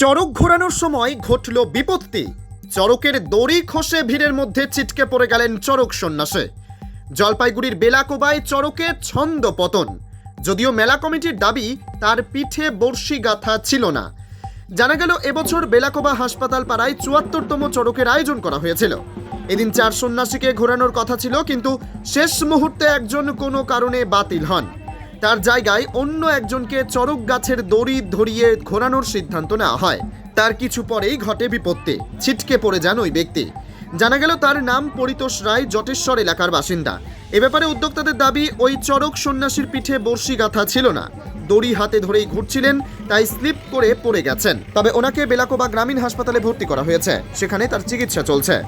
চড়ক ঘোরানোর সময় ঘটল বিপত্তি। চড়কের দড়ি খসে ভিড়ের মধ্যে ছিটকে পড়ে গেলেন চড়ক সন্ন্যাসে। জলপাইগুড়ির বেলাকোবায় চড়কে ছন্দ পতন। যদিও মেলা কমিটির দাবি, তার পিঠে বর্ষি গাথা ছিল না। জানা গেল, এবছর বেলাকোবা হাসপাতাল পাড়ায় চুয়াত্তরতম চড়কের আয়োজন করা হয়েছিল। এদিন চার সন্ন্যাসীকে ঘোরানোর কথা ছিল, কিন্তু শেষ মুহূর্তে একজন কোনো কারণে বাতিল হন। তার জায়গায় অন্য একজনকে চরক গাছের দড়ি ধরিয়ে ঘোরানোর সিদ্ধান্ত নেওয়া হয়। তার কিছু পরেই ঘটে বিপত্তি। ছিটকে পড়ে যান ওই ব্যক্তি। জানা গেল তার নাম পরিতোষ রায়, জটেশ্বর এলাকার বাসিন্দা। এ ব্যাপারে উদ্যোক্তাদের দাবি, ওই চরক সন্ন্যাসীর পিঠে বর্ষি গাথা ছিল না। দড়ি হাতে ধরেই ঘুরছিলেন, তাই স্লিপ করে পড়ে গেছেন। তবে ওনাকে বেলাকোবা গ্রামীণ হাসপাতালে ভর্তি করা হয়েছে। সেখানে তার চিকিৎসা চলছে।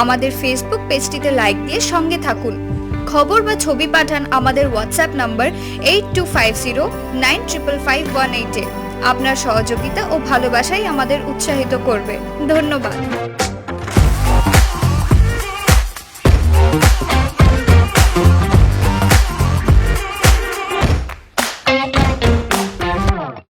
আমাদের ফেসবুক পেজটিতে লাইক দিয়ে সঙ্গে থাকুন। খবর বা ছবি পাঠান আমাদের WhatsApp number eight two five zero nine triple five one এইটে আপনার সহযোগিতা ও ভালোবাসাই আমাদের উৎসাহিত করবে। ধন্যবাদ।